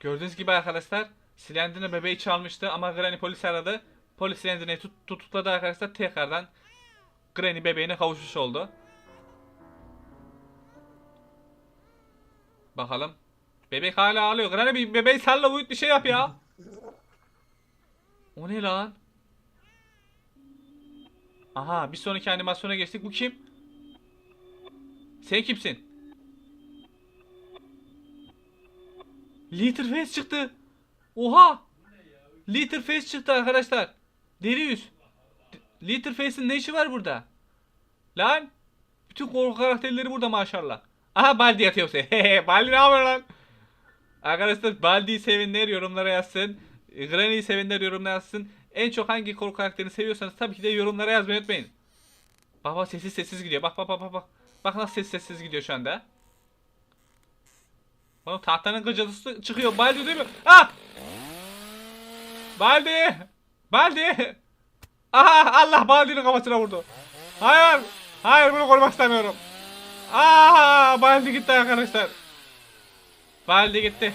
Gördüğünüz gibi arkadaşlar Slender'ın bebeği çalmıştı ama Granny polis aradı. Polis Slender'ı tut, tutukladı arkadaşlar. Tekrardan Granny bebeğine kavuşmuş oldu. Bakalım. Bebek hala ağlıyor. Granny bir bebeği salla uyut bir şey yap ya. O ne lan? Aha bir sonraki animasyona geçtik. Bu kim? Sen kimsin? Leatherface çıktı. Oha! Leatherface çıktı arkadaşlar. Deri yüz. D- Leatherface'in ne işi var burada? Lan! Bütün korku karakterleri burada maşallah. Aha Baldi yatıyor size. Baldi ne yapıyor lan? Arkadaşlar Baldi'yi sevenler yorumlara yazsın. Granny'yi sevenler yorumlara yazsın. En çok hangi korku karakterini seviyorsanız tabii ki de yorumlara yazmayı unutmayın. Bak sessiz sessiz gidiyor. Bak bak bak bak. Bak nasıl sessiz sessiz gidiyor şu anda. Oğlum tahtanın gıcırtısı çıkıyor. Baldi değil mi? Ah! Baldi! Baldi! Aha Allah Baldi'nin kafasına vurdu. Hayır! Hayır bunu korumak istemiyorum. Aa Baldi gitti arkadaşlar. Baldi gitti.